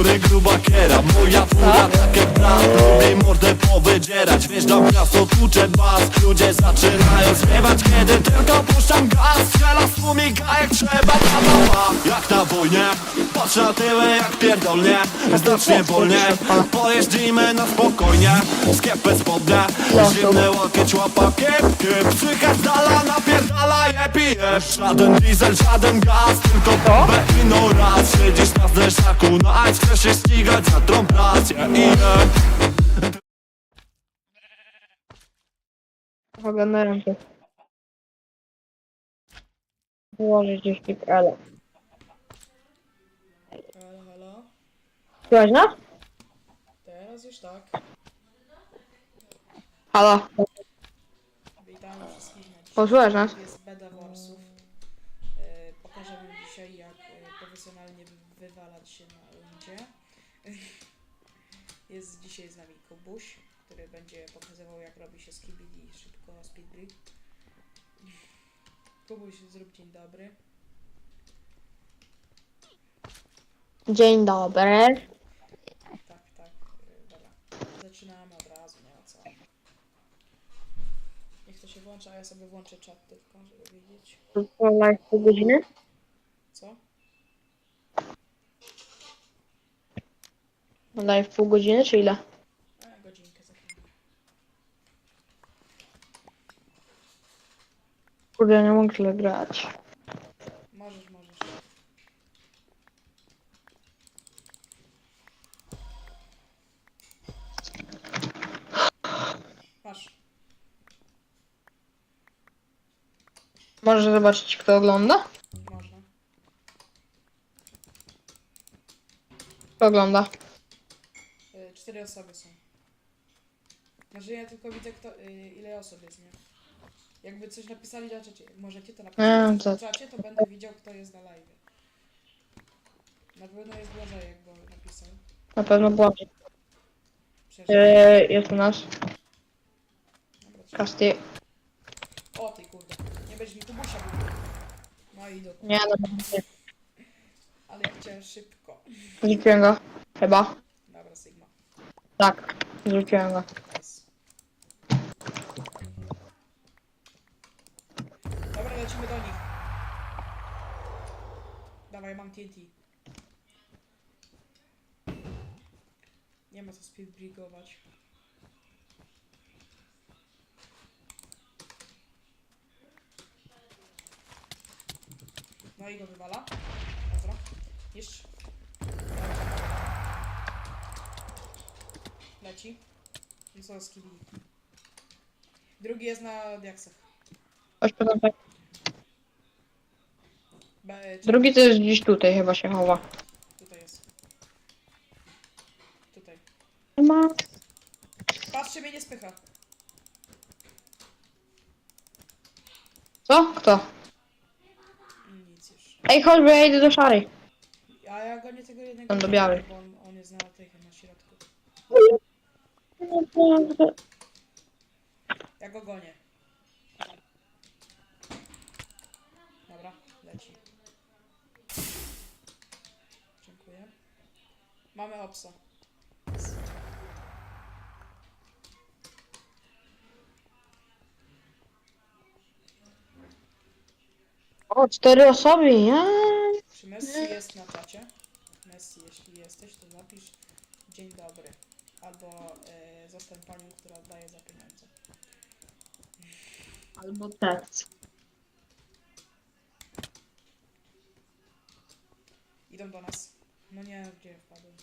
Skóry, gruba kiera. Moja fura tak jak brat Lubi mordę powydzierać Wjeżdżam miasto, tłuczę bas. Ludzie zaczynają śpiewać Kiedy tylko puszczam gaz. Strzela z jak trzeba ta mama Jak na wojnie Patrz na tyły jak pierdolnie. Znacznie wolniej. Pojeździmy na spokojnie. Skiepę spodnie Zimny łakieć łapa kiepki Psycha z dala napierdala je pijesz. Żaden diesel, żaden gaz Tylko bombę i no raz. Siedzisz na zderszaku No a chcesz się ścigać za tą pracę I je. Oglądałem to. Wyłożę gdzieś tip L. Nas? Teraz już tak. Halo. Witamy wszystkich na dzisiaj. Posłuchasz nas? Jest beda worsów. E, pokażę wam dzisiaj jak e, profesjonalnie wy- wywalać się na rundzie. Jest dzisiaj z nami Kubuś, który będzie pokazywał jak robi się skibidi szybko na speedbrick. Kubuś, zrób dzień dobry. Dzień dobry. Tak, tak. e, Dobra. Zaczynamy od razu, nie ma co. Niech to się włącza, a ja sobie włączę czat tylko, żeby wiedzieć. To live pół godziny? Co? Live pół godziny czy ile? A, godzinkę za chwilę. Kurde, nie mogę tyle grać. Możesz, możesz. Masz. Możesz zobaczyć kto ogląda? Można. Kto ogląda? Y, cztery osoby są. Znaczy ja tylko widzę kto, y, ile osób jest, nie? Jakby coś napisali na czacie, jak możecie to napisać na czacie, to będę widział kto jest na live. Na pewno jest Błażejek, bo napisał. Na pewno. Przecież... Eee, jest u nas. Dobra, trzeba- Kasty. Mówił. No i do... Nie, no nie. Ale ja chciałem szybko. Zrzuciłem go. Chyba. Dobra, Sigma. Tak. Zrzuciłem go. Dobra, lecimy do nich. Dawaj, mam TNT. Nie ma co speedbrigować. I go wywala. Dobra. Jeszcze. Leci. I co skibili. Drugi jest na diaksach. Chodź potem tak. Czy Drugi to jest gdzieś tutaj chyba się chowa. tutaj jest. Tutaj. Ma. Patrzcie, mnie nie spycha. Co? Kto? Nic już. Ej, chodź, bo ja idę do szarej. A ja gonię tego jednego. On do białej. Bo on, on jest na tych na środku. Ja go gonię. Dobra, leci. Dziękuję. Mamy opsa. O, cztery osoby, ja. Czy Messi jest na czacie? Messi, jeśli jesteś, to napisz dzień dobry. Albo e, zostań panią, która oddaje za pieniądze. Albo tec. Idą do nas. No nie, gdzie wpadłem?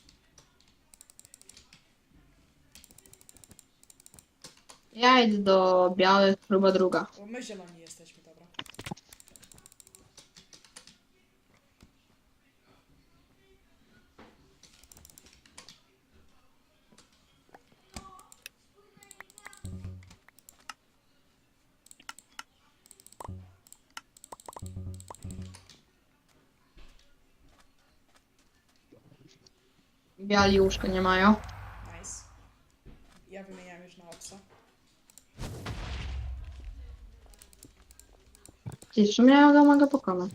Ja idę do białych, próba druga. Bo my zieloni jesteśmy, dobra. Biali łóżko nie mają. Nice. Ja wymieniam już na opsa. Jeszcze miałem go mogę pokonać.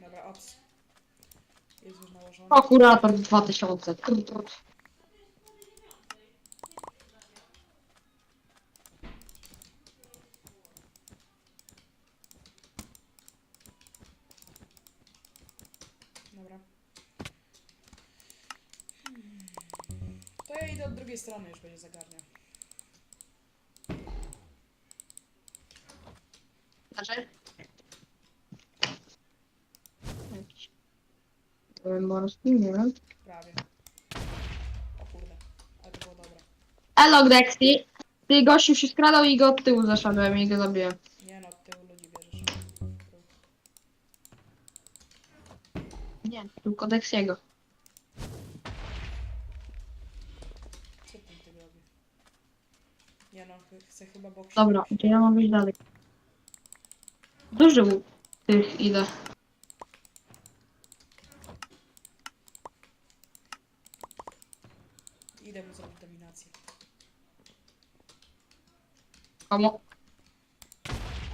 Dobra, ops. Jest już nałożony. O, kurator 2000. Kurde. Dobra. Hmm. To ja idę od już będzie zagarniał. Znaczy? Morski, nie wiem. Prawie. O kurde. Ale to było dobre. Elo, Dexy. Ty gościu się skradał i go od tyłu zaszedłem i go zabiłem. Nie no, od tyłu ludzi bierzesz. Nie, tylko Dexiego. Co ten ty robi? Nie no, ch- chcę chyba boksy. Dobra, to ja mam iść dalej. Łuk tych idę. Idę mu zrobić dominację. Komu?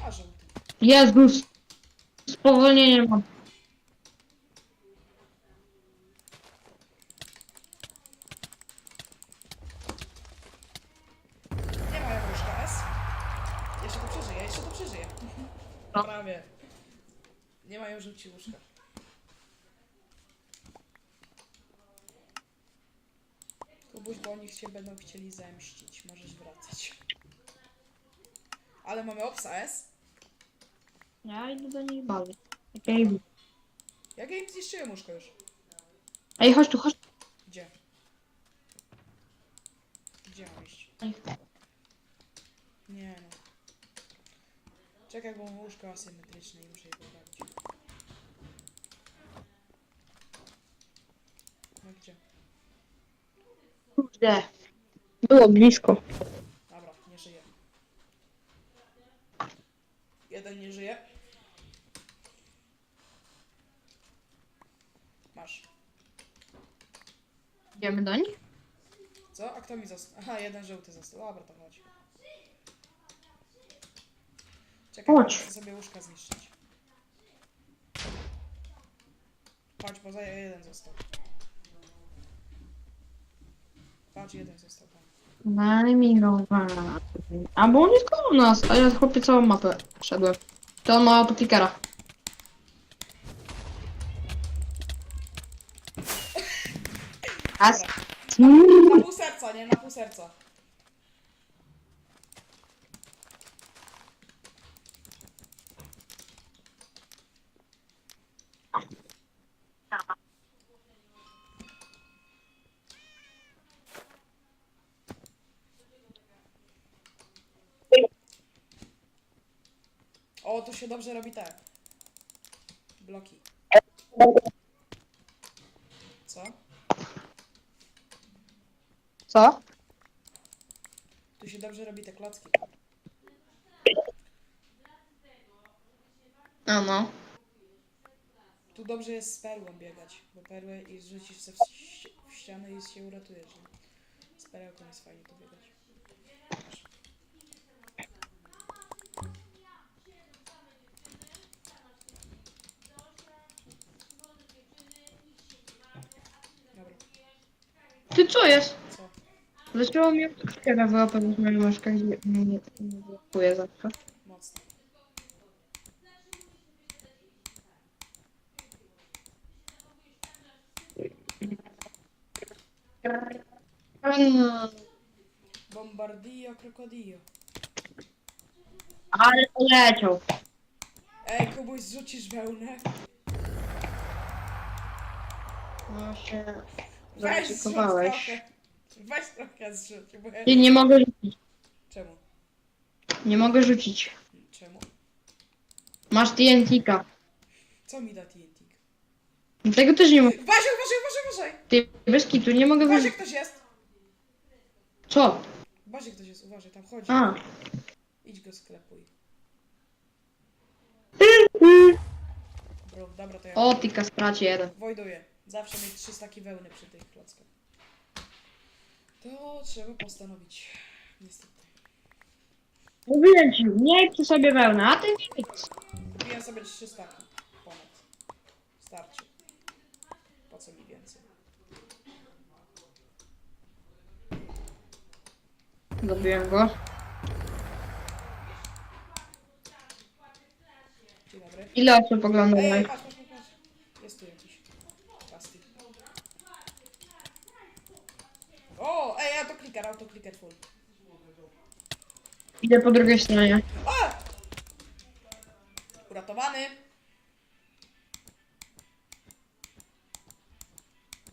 A żółty. Jezus! Spowolnienie mam. Nie mają żółci łóżka. Kubuś, bo oni się będą chcieli zemścić. Możesz wracać. Ale mamy obsa S. Ja idę do nich dalej. Okej. Jak ja im zniszczyłem łóżko już? Ej, chodź tu, chodź. Gdzie? Gdzie mam iść? Ej. Nie no. Czekaj, bo mam łóżko asymetryczne i muszę je poprawić. No gdzie? Kurde. Było blisko. Dobra, nie żyje. Jeden nie żyje. Masz. Idziemy do nich? Co? A kto mi został? Aha, jeden żółty został. Dobra, to chodź. Czekaj, Chodź. muszę sobie łóżka zniszczyć. Chodź, bo za jeden został. Patrz, jeden został tam. Najmigowana. A bo on jest koło nas, a ja chłopie całą mapę szedłem. To on ma autoklikera. As. Na pół serca, nie? Na pół serca. O, tu się dobrze robi te. Bloki. Co? Co? Tu się dobrze robi te klocki. No no. Tu dobrze jest z perłą biegać, bo perłę i rzucisz se w, ści- w ścianę i się uratujesz. Nie? Z perełką jest fajnie tu biegać. Masz. Dobra, Ty co jest? co? Zaczęło mi autoklikera wyłapać z mojej myszka i nie, nie, nie, nie blokuje zawsze. Mocno. Mm, Bombardio krokodillo. Ale poleciał. Ej, Kubuś, zrzucisz wełnę? No się Weź zrzuć zaryzykowałeś. trochę. Weź trochę zrzuć, bo ja... Ty nie mogę rzucić. Czemu? Nie mogę rzucić. Czemu? Masz TNT-ka. Co mi da TNT? Tego też nie mogę. Uważaj, uważaj, uważaj, uważaj! Ty bez kitu nie mogę Uważaj, wyrzucić. ktoś jest! Co? Uważaj, ktoś jest, uważaj, tam chodzi. A. Idź go sklepuj. Bro, dobra, to ja O, ty kastracie jeden. wojduję. Zawsze mieć 300 wełny przy tych klockach. To trzeba postanowić. Niestety. Mówiłem ci, nie chcę sobie wełnę, a ty nic. Kupiłem sobie 300 ponad. Starczy. Po co mi więcej? Zabiłem go. Dzień dobry. Ile osób ogląda Ej, patrz, patrz. Jest tu jakiś. Plastik. O, ej, autokliker, autokliker full. Idę po drugiej stronie. A! Uratowany.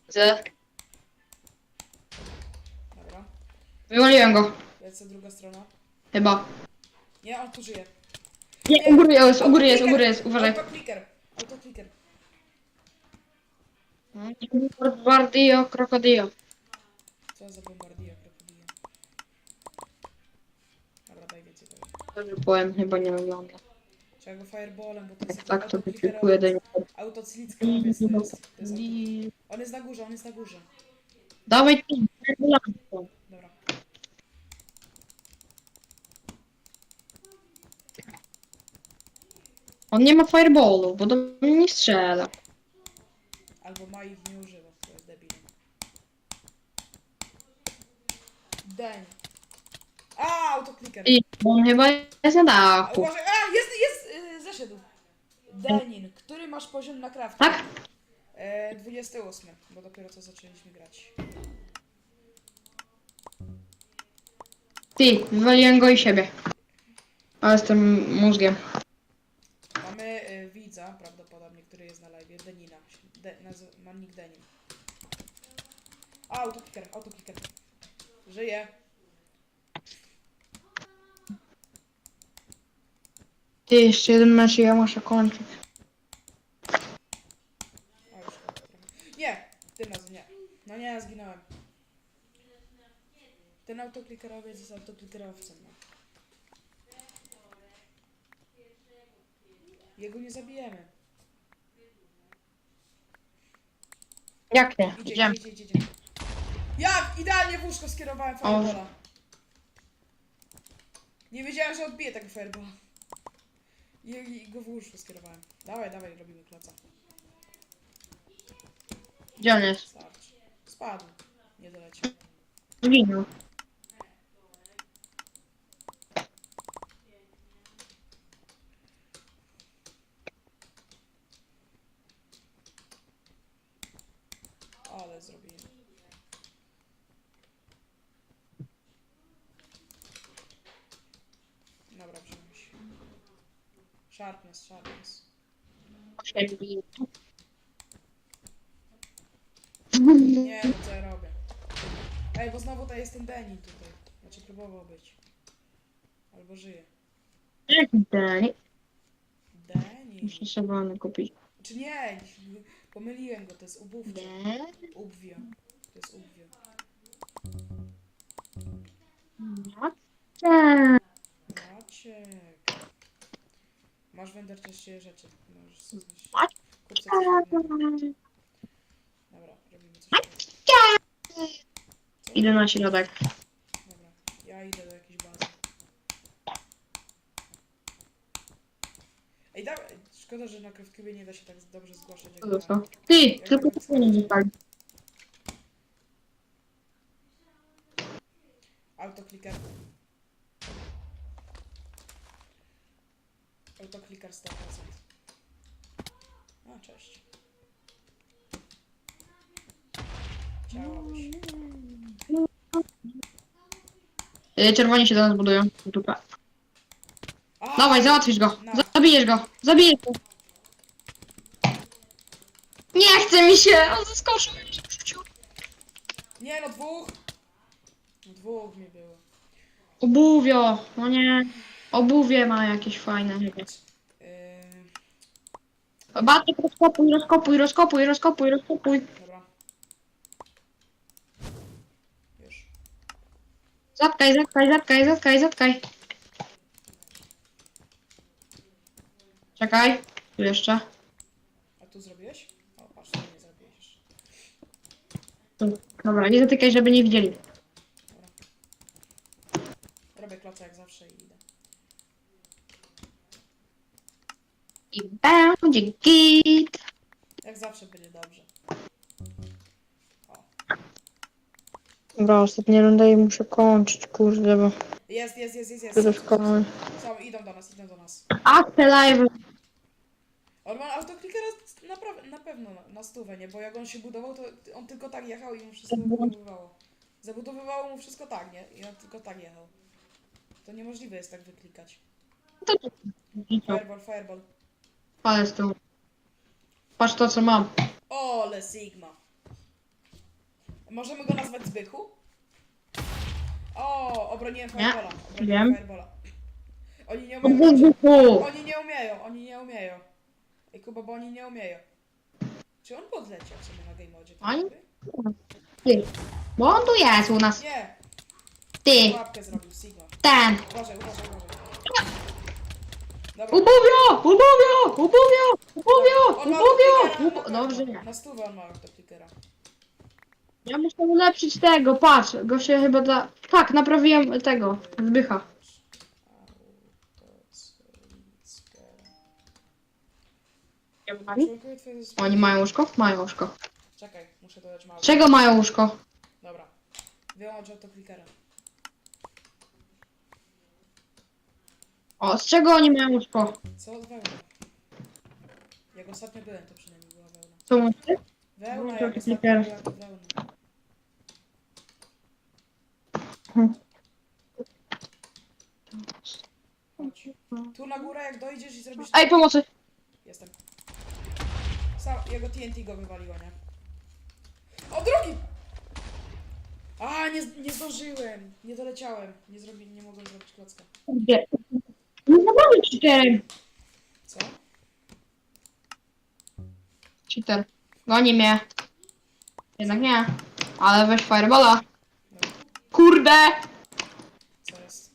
Widzę. Dobra. Wywaliłem go. Lecę druga strona. Chyba. Nie, on tu żyje. Nie, u góry jest, u góry jest, u góry jest, uważaj. Autokliker, autokliker. Bardio, krokodio. Co za bombardia krokodile. Dobra, daj powiem, chyba nie wygląda. Trzeba go fireballem, bo to jest tak, to wypikuję do niego. Autoclickerowiec to jest. To jest auto... On jest na górze, on jest na górze. Dawaj tu, ambulancją. Dobra. On nie ma fireballu, bo do mnie nie strzela. Albo ma ich nie używa, to jest debil. Deń. A, autokliker. I on chyba jest na A, dachu. uważaj, a, jest, jest, yy, zeszedł. Denin, który masz poziom na crafting? Tak? E, 28, bo dopiero co zaczęliśmy grać. Ty, wywaliłem go i siebie. A jestem mózgiem. Mamy y, widza prawdopodobnie, który jest na live, Denina. De, naz- ma nick Denin. A, autokliker, autokliker. Żyje. Ty, jeszcze jeden mecz i ja muszę kończyć. A, już go trochę. Nie! Tym razem nie. No nie, zginąłem. Ten autoklikerowiec jest autoklikerowcem, no. Jego nie zabijemy. Jak nie? Idzie, Idziemy. idzie, idzie, idzie. Ja idealnie w łóżko skierowałem fireballa. Nie wiedziałem, że odbije tego fireballa. I, I go w łóżko skierowałem. Dawaj, dawaj, robimy kloca. Gdzie on jest? Starczy. Spadł. Nie doleciał. Zginął. Ale zrobiłem. Dobra, wziąłem się. Sharpness, sharpness. Nie, no co ja robię? Ej, bo znowu to jest ten Denin tutaj. Znaczy próbował być. Albo żyje. Ten? Denin. Muszę wolny kupić. Czy nie? Pomyliłem go, to jest ubówcze. Nie. Ubwio. To jest ubwio. Tak. Maciek. Masz też się rzeczy. Możesz sobie coś... Kup sobie coś innego. Dobra, robimy coś innego. Idę na środek. Dobra, ja idę do jakiejś bazy. Ej, da... szkoda, że na CraftCube nie da się tak dobrze zgłaszać jak Co na... to? Ty, tylko to nie wypali. Autokliker. Autokliker 100%. A, cześć. Chciałabyś. Y, Czerwoni się do nas budują. Dupę. A, Dawaj, załatwisz go. No. Zabijesz go. Zabijesz go. Nie chce mi się. On zaskoczył. mnie. Nie no, dwóch! No, dwóch mi było. Obuwio. No nie. Obuwie ma jakieś fajne chyba. Yy, Batek, rozkopuj, rozkopuj, rozkopuj, rozkopuj, rozkopuj. dobra. Już. Zatkaj, zatkaj, zatkaj, zatkaj, zatkaj. Czekaj. Tu jeszcze. A tu zrobiłeś? O, patrz, tu nie zrobiłeś jeszcze. Dobra, nie zatykaj, żeby nie widzieli. Robię kloca jak zawsze i idę. I będzie git. Jak zawsze będzie dobrze. O. Dobra, ostatnia runda i muszę kończyć, kurde, bo Jest, jest, jest, jest, jest. do szkoły. Są, idą do nas, idą do nas. Akte live. On ma autoklikera na, na pewno na, na stówę, nie? Bo jak on się budował, to on tylko tak jechał i mu wszystko wybudowywało. Zabudowywało mu wszystko tak, nie? I on tylko tak jechał. To niemożliwe jest tak wyklikać. Fireball, fireball. Ale z tyłu. Patrz to, co mam. Ole Sigma. Możemy go nazwać Zbychu? O, obroniłem Nie, Firebola. Obroniłem wiem. Firebola. Oni nie umieją. Oni nie umieją, oni nie umieją. Ej Kuba, bo oni nie umieją. Czy on podleciał w sumie na game modzie? Oni? Ty. Bo on tu jest u nas. Nie, Ty. łapkę zrobił Sigma. Ten. Uważaj, uważaj, uważaj. Dobra. Ubowio! Ubowio! Ubowio! Ubowio! On ma Ubowio! Ubo- na Dobrze, pewno. nie. Na stówę on ma autoklikera. Ja muszę ulepszyć tego, patrz. Go się chyba da... Tak, naprawiłem tego. Zbycha. Członkowie twoje zespoły- Oni mają łóżko? Mają łóżko. Czekaj, muszę dodać mało. Czego mają łóżko? Dobra. Wyłącz autoklikera. O, z czego oni mają łóżko? Co od wełny? Jak ostatnio byłem, to przynajmniej była wełna. Co macie? Wełna, jak ostatnio była, to wełna. Chodź. Tu na górę, jak dojdziesz i zrobisz... Ej, pomocy! Jestem. Sam, jego TNT go wywaliło, nie? O, drugi! A, nie, nie zdążyłem. Nie doleciałem. Nie zrobi, nie mogłem zrobić klocka. Gdzie? Zabawmy cheaterem. Co? Cheater. Goni mnie. Jednak nie. Ale weź fireballa. Dobra. Kurde! Co jest?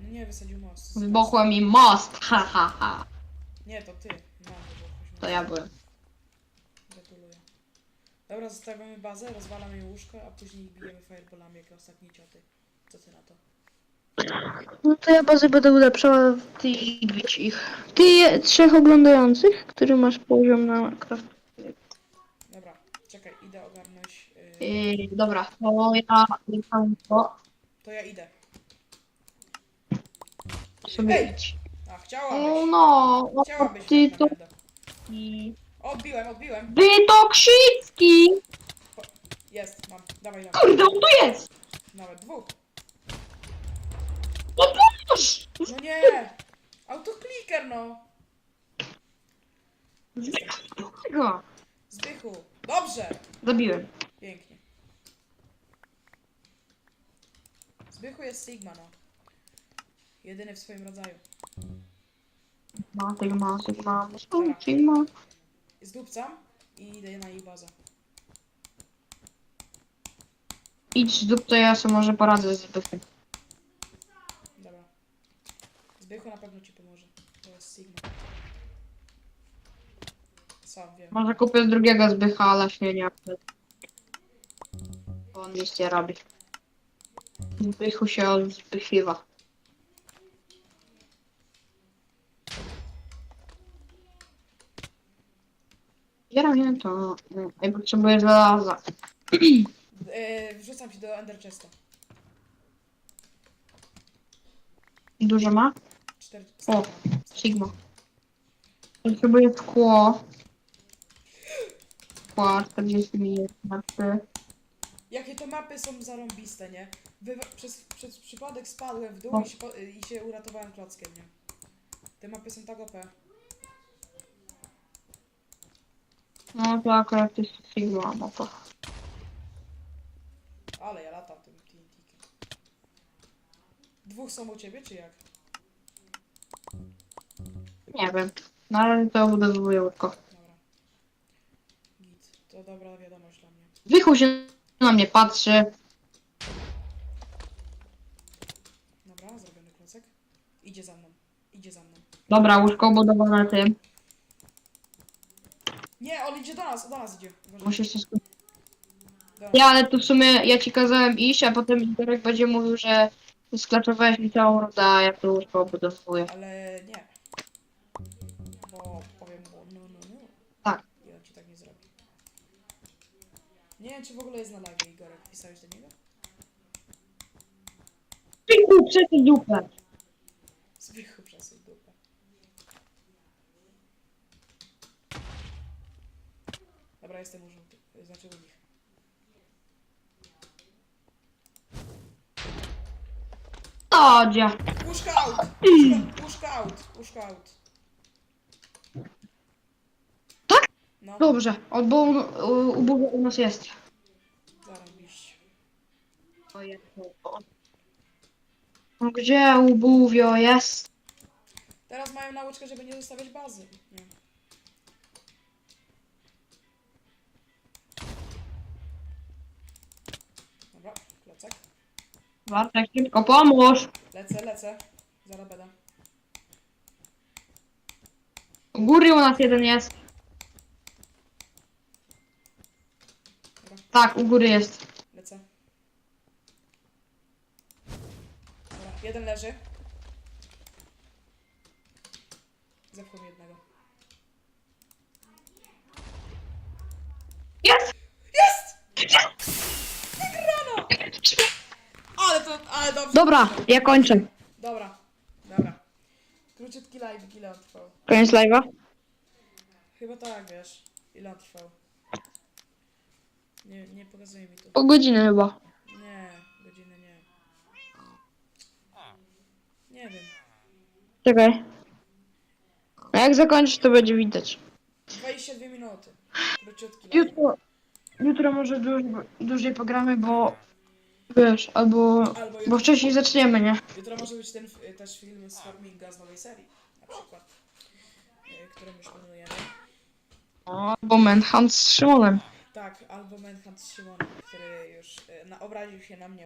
No nie, wysadził most. Wybuchło mi most. Ha, ha, ha. Nie, to ty. No, wybuchłeś To ja byłem. Gratuluję. Dobra, zostawiamy bazę, rozwalamy jej łóżko, a później bijemy fireballami jak ostatnie cioty. Co ty na to? No to ja bazę będę ulepszała ty i bić ich. Ty trzech oglądających, który masz poziom na Minecraft. Dobra, czekaj, idę ogarnąć. Yy, Yy, dobra, to ja ulepszam to. to ja idę. Sobie Ej! idź. A, No, chciałabyś. no, o, Chciałabyś. ty tak to... naprawdę. Odbiłem, odbiłem. Wytoksicki! Jest, mam. Dawaj, dawaj. Kurde, on tu jest! Nawet dwóch. No pomóż! No nie! Autokliker, no! Go. Zbychu. Dobrze! Zabiłem. Pięknie. Zbychu jest Sigma, no. Jedyny w swoim rodzaju. Ma, Sigma, Sigma, Sigma. Zdupcam i idę na jej bazę. Idź z dupy, to ja sobie może poradzę z dupy. Zbychu na pewno ci pomoże. To jest Sigma. Sam wiem. Może kupię drugiego zbycha, ale się nie Bo on nic nie robi. Zbychu się zbychiwa. Zbieram je to. Ej, potrzebuję żelaza. Yy, wrzucam ci do Ender Chesta. Dużo ma? O. Sigma. Potrzebuję 40 minut na trzy. Jakie to mapy są zarąbiste, nie? Przez, przez przypadek spadłem w dół i się, po- i się uratowałem klockiem, nie? Te mapy są tak OP. No to akurat jest Sigma, no to. Ale ja latam tym TNT-kiem. Dwóch są u ciebie, czy jak? Nie wiem. Na razie to budowuję łóżko. Dobra. Git. To dobra wiadomość dla mnie. Wychuj się na mnie patrzy. Dobra, zrobiony klocek. Idzie za mną. Idzie za mną. Dobra, łóżko budowane tym. Nie, on idzie do nas, do nas idzie. Musisz się skupić. Ja, ale to w sumie ja ci kazałem iść, a potem Igorek będzie mówił, że sklaczowałeś mi całą rundę, a ja to łóżko obudowuję. Ale nie. Bo powiem mu no, no, no. Tak. I on ci tak nie zrobi. Nie wiem, czy w ogóle jest na live Igorek. Pisałeś do niego? Piku, przecież dupę. Zbichu przesuń dupę. Dobra, jestem u żółtych. Znaczy u nich. Odzie. Łóżka out! Łóżka out! Łóżka out. Tak? No, Dobrze, bo ubóstwo u nas jest. zarobiście. No Gdzie ubówio jest? Teraz mają nauczkę, żeby nie zostawiać bazy. Nie. Dobra, plecak. Bartek, szybko pomóż. Lecę, lecę. Zaraz będę. U góry u nas jeden jest. Dobra, Tak, u góry jest. lecę. Dobra, jeden leży. Zepchłem jednego. Jest! Jest! Wygrano! Ale to, ale dobrze. Dobra, ja kończę. Dobra, dobra. Króciutki live, ile on trwał? Koniec live'a. Chyba tak, wiesz. Ile on trwał? Nie, nie pokazuje mi tu. Po godzinę chyba. Nie, godziny nie. Nie wiem. Czekaj. A jak zakończysz, to będzie widać. 22 minuty. Króciutki live. Jutro, jutro może dłużej, dłużej pogramy, bo wiesz, albo, Albo bo jutro, wcześniej zaczniemy, nie? jutro może być ten y, też film z Farminga z nowej serii. Na przykład. Y, którą już planujemy. Albo Manhunt z Szymonem. Tak, albo Manhunt z Szymonem, który już y, na, obraził się na mnie